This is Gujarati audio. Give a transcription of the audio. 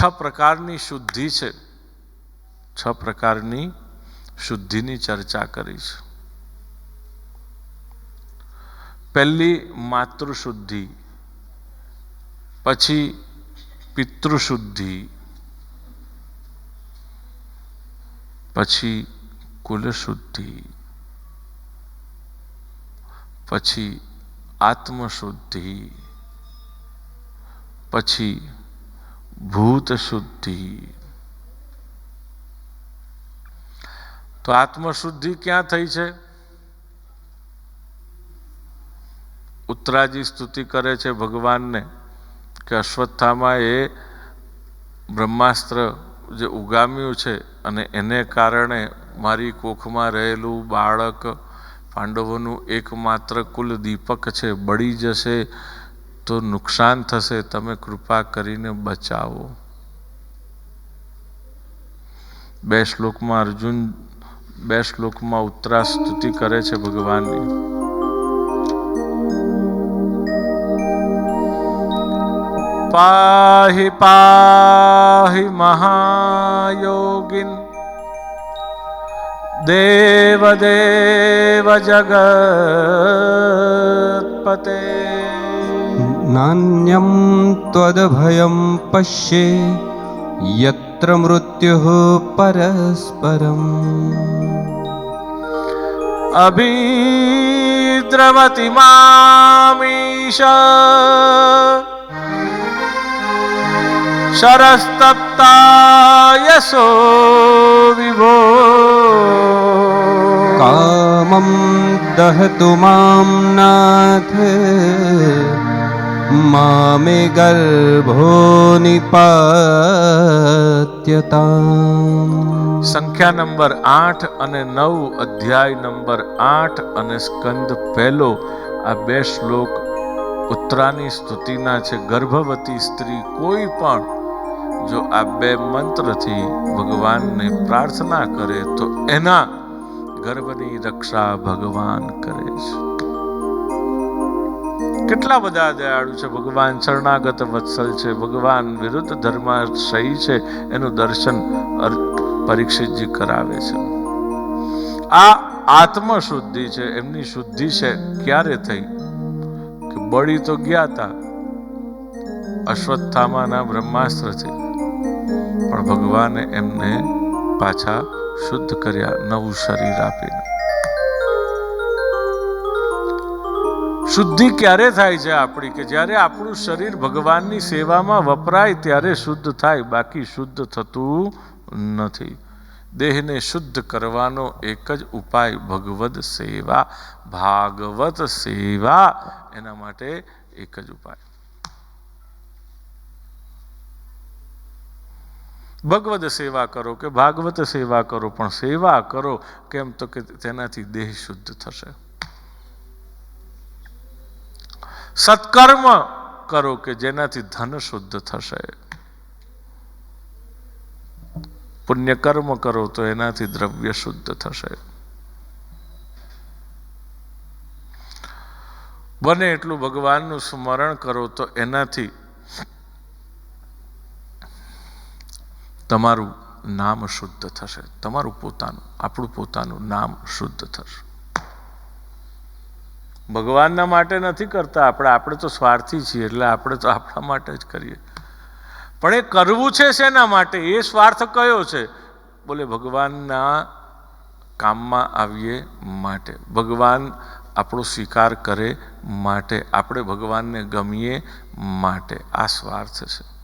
છ પ્રકારની શુદ્ધિ છે. છ પ્રકારની શુદ્ધિની ચર્ચા કરી છે પહેલી, માતૃશુદ્ધિ. પછી, પિતૃશુદ્ધિ. પછી, કુલશુદ્ધિ. પછી, આત્મશુદ્ધિ. પછી ભૂત શુદ્ધિ તો આત્મશુદ્ધિ ક્યાં થઈ છે? ઉત્તરાજી સ્તુતિ કરે છે ભગવાનને કે અશ્વત્થામાં એ બ્રહ્માસ્ત્ર જે ઉગામ્યું છે અને એને કારણે મારી કોખમાં રહેલું બાળક પાંડવોનું એકમાત્ર કુલ દીપક છે, બળી જશે. તો નુકસાન થશે, તમે કૃપા કરીને બચાવો. બે શ્લોકમાં અર્જુન, બે શ્લોકમાં ઉત્તરા સ્તુતિ કરે છે ભગવાનની. પાહિ પાહિ મહાયોગિન, દેવ દેવ જગત્પતે नान्यं त्वदभयं पश्ये यत्र मृत्युः परस्परम्। अभिद्रवति मामीश। शरस्तप्तायसो विभो। कामं दहतु मां नाथ मामे गर्भो निपात्यताम् સંખ્યા નંબર આઠ અને નવ અધ્યાય નંબર આઠ અને સ્કંદ પહેલો આ બે શ્લોક ઉત્તરાની સ્તુતિના છે ગર્ભવતી સ્ત્રી કોઈ પણ જો આ બે મંત્રથી ભગવાનને પ્રાર્થના કરે તો એના ગર્ભની રક્ષા ભગવાન કરે છે કેટલા બધા દયાળુ છે? ભગવાન શરણાગત વત્સલ છે, ભગવાન વિરુદ્ધ ધર્માશય છે, એનું દર્શન પરીક્ષિતજી કરાવે છે. આ આત્મશુદ્ધિ છે, એમની શુદ્ધિ છે, ક્યારે થઈ? કે બળી તો ગયા હતા અશ્વત્થામાના બ્રહ્માસ્ત્રથી પણ ભગવાને એમને પાછા શુદ્ધ કર્યા, નવું શરીર આપીને શુદ્ધિ ક્યારે થાય છે આપણી? કે જ્યારે આપણું શરીર ભગવાનની સેવામાં વપરાય, ત્યારે શુદ્ધ થાય. બાકી શુદ્ધ થતું નથી. દેહને શુદ્ધ કરવાનો એક જ ઉપાય ભગવદ સેવા, ભાગવત સેવા. એના માટે એક જ ઉપાય. ભગવદ સેવા કરો કે ભાગવત સેવા કરો, પણ સેવા કરો. કેમ? તો કે તેનાથી દેહ શુદ્ધ થશે. સત્કર્મ કરો કે જેનાથી ધન શુદ્ધ થશે. પુણ્યકર્મ કરો તો એનાથી દ્રવ્ય શુદ્ધ થશે. બને એટલું ભગવાનનું સ્મરણ કરો તો એનાથી તમારું નામ શુદ્ધ થશે. તમારું પોતાનું, આપણું પોતાનું નામ શુદ્ધ થશે. ભગવાનના માટે નથી કરતા. આપણે આપણે તો સ્વાર્થી છીએ એટલે આપણે તો આપણા માટે જ કરીએ. પણ એ કરવું છે શેના માટે? એ સ્વાર્થ કયો છે? બોલે, ભગવાનના કામમાં આવીએ માટે. ભગવાન આપણો સ્વીકાર કરે માટે. આપણે ભગવાનને ગમીએ માટે. આ સ્વાર્થ છે.